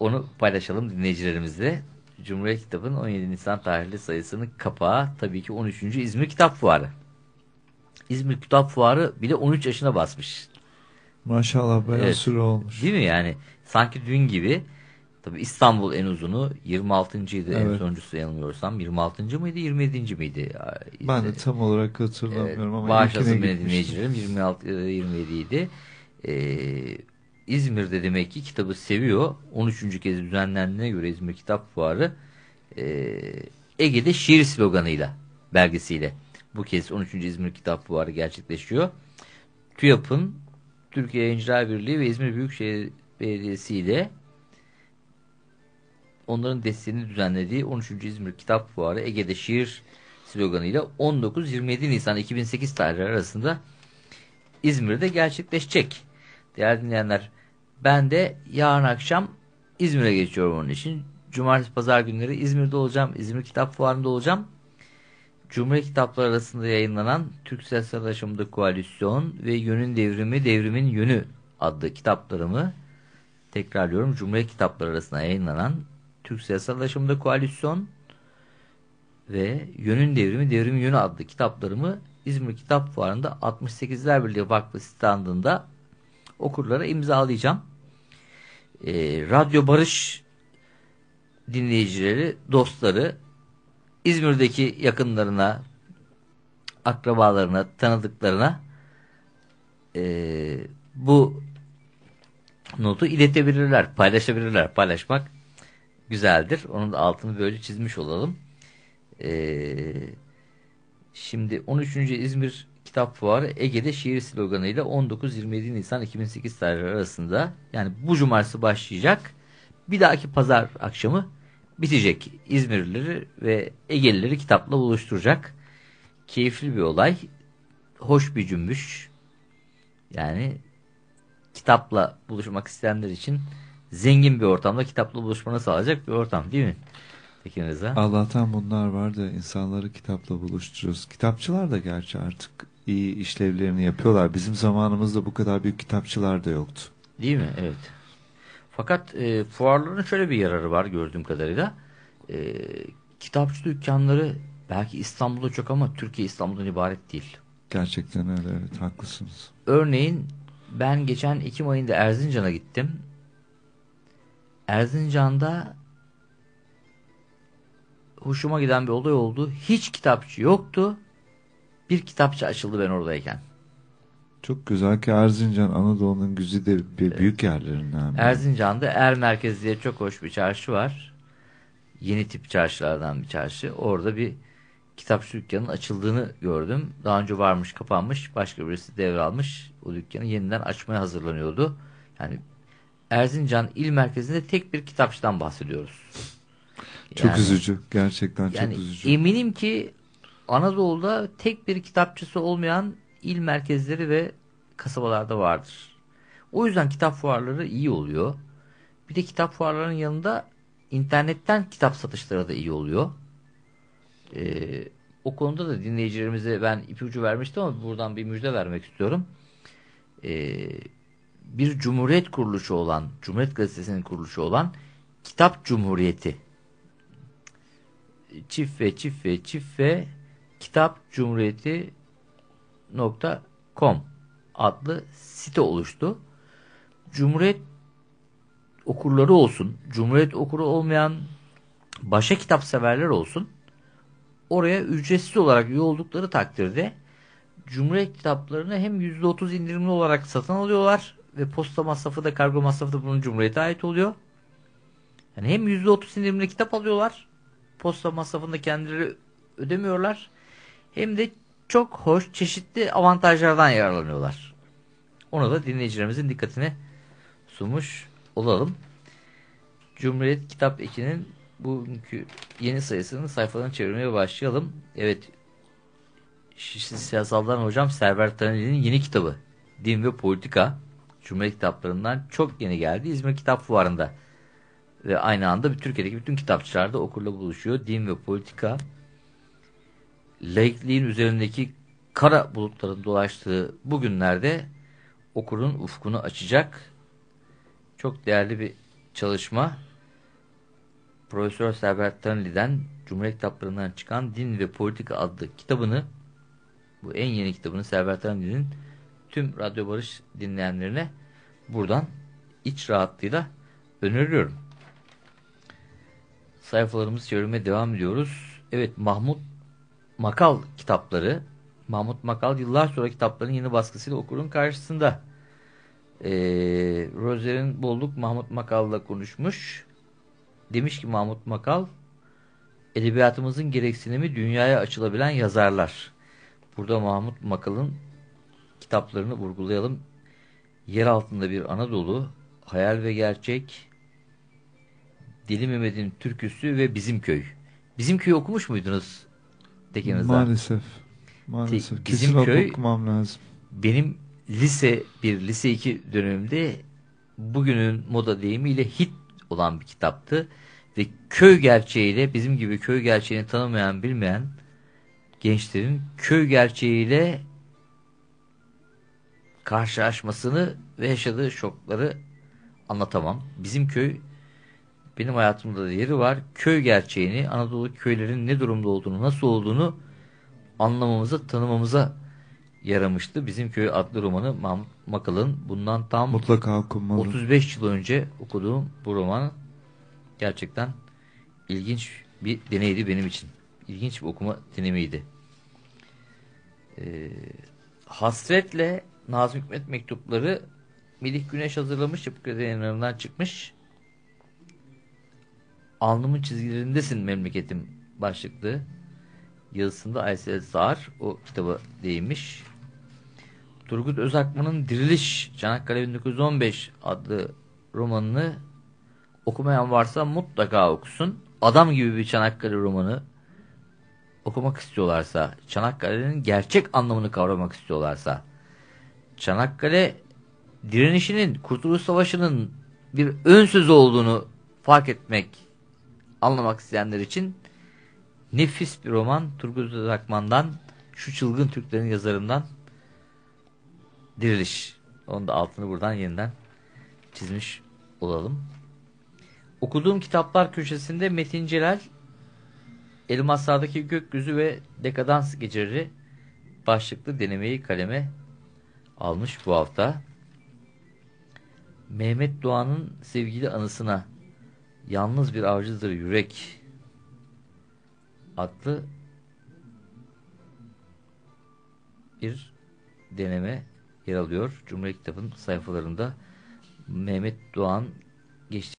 onu paylaşalım dinleyicilerimizle. Cumhuriyet Kitabı'nın 17 Nisan tarihli sayısının kapağı tabii ki 13. İzmir Kitap Fuarı. İzmir Kitap Fuarı bile 13 yaşına basmış. Maşallah bayağı evet. süre olmuş. Değil mi yani? Sanki dün gibi. Tabii İstanbul en uzunu 26.ydı evet. en sonuncusu yanılmıyorsam. 26. mıydı 27. miydi? Ben de tam olarak hatırlamıyorum evet, ama Bağışlasın beni dinleyicilerim 26 27 idi. Ee, İzmir'de demek ki kitabı seviyor. 13. kez düzenlendiğine göre İzmir Kitap Fuarı e, Ege'de şiir sloganıyla belgesiyle bu kez 13. İzmir Kitap Fuarı gerçekleşiyor. TÜYAP'ın Türkiye Yayıncılar Birliği ve İzmir Büyükşehir Belediyesi ile onların desteğini düzenlediği 13. İzmir Kitap Fuarı Ege'de şiir sloganıyla 19-27 Nisan 2008 tarihleri arasında İzmir'de gerçekleşecek. Değerli dinleyenler ben de yarın akşam İzmir'e geçiyorum onun için. Cumartesi pazar günleri İzmir'de olacağım. İzmir Kitap Fuarı'nda olacağım. Cumhuriyet kitapları arasında yayınlanan Türk Siyasal Aşımında Koalisyon ve Yönün Devrimi, Devrimin Yönü adlı kitaplarımı tekrarlıyorum. Cumhuriyet kitapları arasında yayınlanan Türk Siyasal Aşımında Koalisyon ve Yönün Devrimi, Devrimin Yönü adlı kitaplarımı İzmir Kitap Fuarı'nda 68'ler Birliği Vakfı standında okurlara imzalayacağım. E, Radyo Barış dinleyicileri, dostları İzmir'deki yakınlarına, akrabalarına, tanıdıklarına e, bu notu iletebilirler, paylaşabilirler. Paylaşmak güzeldir. Onun da altını böyle çizmiş olalım. E, şimdi 13. İzmir Kitap Fuarı Ege'de şiir sloganıyla 19-27 Nisan 2008 tarihleri arasında yani bu cumartesi başlayacak. Bir dahaki pazar akşamı bitecek. İzmirlileri ve Egelileri kitapla buluşturacak. Keyifli bir olay. Hoş bir cümbüş. Yani kitapla buluşmak isteyenler için zengin bir ortamda kitapla buluşmanı sağlayacak bir ortam değil mi? Tekin Rıza. Allah'tan bunlar var da insanları kitapla buluşturuyoruz. Kitapçılar da gerçi artık iyi işlevlerini yapıyorlar. Bizim zamanımızda bu kadar büyük kitapçılar da yoktu. Değil mi? Evet. Fakat e, fuarların şöyle bir yararı var gördüğüm kadarıyla. E, kitapçı dükkanları belki İstanbul'da çok ama Türkiye İstanbul'dan ibaret değil. Gerçekten öyle evet haklısınız. Örneğin ben geçen Ekim ayında Erzincan'a gittim. Erzincan'da hoşuma giden bir olay oldu. Hiç kitapçı yoktu. Bir kitapçı açıldı ben oradayken. Çok güzel ki Erzincan Anadolu'nun güzide bir büyük yerlerinden. Erzincan'da Er Merkez diye çok hoş bir çarşı var. Yeni tip çarşılardan bir çarşı. Orada bir kitapçı dükkanının açıldığını gördüm. Daha önce varmış kapanmış. Başka birisi devralmış. O dükkanı yeniden açmaya hazırlanıyordu. Yani Erzincan il merkezinde tek bir kitapçıdan bahsediyoruz. Çok yani, üzücü. Gerçekten çok yani üzücü. Eminim ki Anadolu'da tek bir kitapçısı olmayan il merkezleri ve kasabalarda vardır. O yüzden kitap fuarları iyi oluyor. Bir de kitap fuarlarının yanında internetten kitap satışları da iyi oluyor. Ee, o konuda da dinleyicilerimize ben ipucu vermiştim ama buradan bir müjde vermek istiyorum. Ee, bir cumhuriyet kuruluşu olan, Cumhuriyet Gazetesi'nin kuruluşu olan Kitap Cumhuriyeti çift ve çift ve çift ve kitap cumhuriyeti .com adlı site oluştu. Cumhuriyet okurları olsun, Cumhuriyet okuru olmayan başka kitap severler olsun. Oraya ücretsiz olarak üye oldukları takdirde Cumhuriyet kitaplarını hem %30 indirimli olarak satın alıyorlar ve posta masrafı da kargo masrafı da bunun Cumhuriyet'e ait oluyor. Yani hem %30 indirimli kitap alıyorlar. Posta masrafını da kendileri ödemiyorlar. Hem de çok hoş çeşitli avantajlardan yararlanıyorlar. Onu da dinleyicilerimizin dikkatine sunmuş olalım. Cumhuriyet Kitap 2'nin bugünkü yeni sayısının sayfalarını çevirmeye başlayalım. Evet Siyasaldan Hocam Server Taneli'nin yeni kitabı Din ve Politika Cumhuriyet kitaplarından çok yeni geldi. İzmir Kitap Fuarı'nda ve aynı anda Türkiye'deki bütün kitapçılarda okurla buluşuyor. Din ve Politika laikliğin üzerindeki kara bulutların dolaştığı bu günlerde okurun ufkunu açacak çok değerli bir çalışma. Profesör Servet Tanrı'dan Cumhuriyet kitaplarından çıkan Din ve Politika adlı kitabını bu en yeni kitabını Servet Tanrı'nın tüm Radyo Barış dinleyenlerine buradan iç rahatlığıyla öneriyorum. Sayfalarımızı çevirmeye devam ediyoruz. Evet Mahmut Makal kitapları Mahmut Makal yıllar sonra kitapların yeni baskısıyla okurun karşısında. Ee, Rozer'in Bolluk Mahmut Makal'la konuşmuş. Demiş ki Mahmut Makal edebiyatımızın gereksinimi dünyaya açılabilen yazarlar. Burada Mahmut Makal'ın kitaplarını vurgulayalım. Yer altında bir Anadolu, hayal ve gerçek, Deli Mehmet'in türküsü ve Bizim Köy. Bizim Köy'ü okumuş muydunuz? Tekinizden? Maalesef. Maalesef. Bizim Kesin köy- okumam lazım. Benim lise 1, lise 2 dönemimde bugünün moda deyimiyle hit olan bir kitaptı. Ve köy gerçeğiyle bizim gibi köy gerçeğini tanımayan bilmeyen gençlerin köy gerçeğiyle karşılaşmasını ve yaşadığı şokları anlatamam. Bizim köy benim hayatımda da yeri var. Köy gerçeğini, Anadolu köylerin ne durumda olduğunu, nasıl olduğunu anlamamıza, tanımamıza yaramıştı. Bizim Köy adlı romanı Mahmut Makal'ın bundan tam Mutlaka okunmalı. 35 yıl önce okuduğum bu roman gerçekten ilginç bir deneydi benim için. İlginç bir okuma deneyimiydi. Ee, hasretle Nazım Hikmet mektupları Melih Güneş hazırlamış. Yapı yayınlarından çıkmış. Alnımın çizgilerindesin memleketim başlıklı yazısında Aysel Zar o kitaba değinmiş. Turgut Özakman'ın Diriliş Çanakkale 1915 adlı romanını okumayan varsa mutlaka okusun. Adam gibi bir Çanakkale romanı okumak istiyorlarsa, Çanakkale'nin gerçek anlamını kavramak istiyorlarsa, Çanakkale direnişinin, Kurtuluş Savaşı'nın bir ön sözü olduğunu fark etmek, anlamak isteyenler için nefis bir roman Turgut Özakman'dan, şu çılgın Türklerin yazarından Diriliş. Onun da altını buradan yeniden çizmiş olalım. Okuduğum kitaplar köşesinde Metin Celal Elmaslardaki Gökyüzü ve Dekadans Geceleri başlıklı denemeyi kaleme almış bu hafta. Mehmet Doğan'ın sevgili anısına Yalnız bir avcıdır yürek adlı bir deneme yer alıyor. Cumhuriyet Kitabı'nın sayfalarında Mehmet Doğan geçti.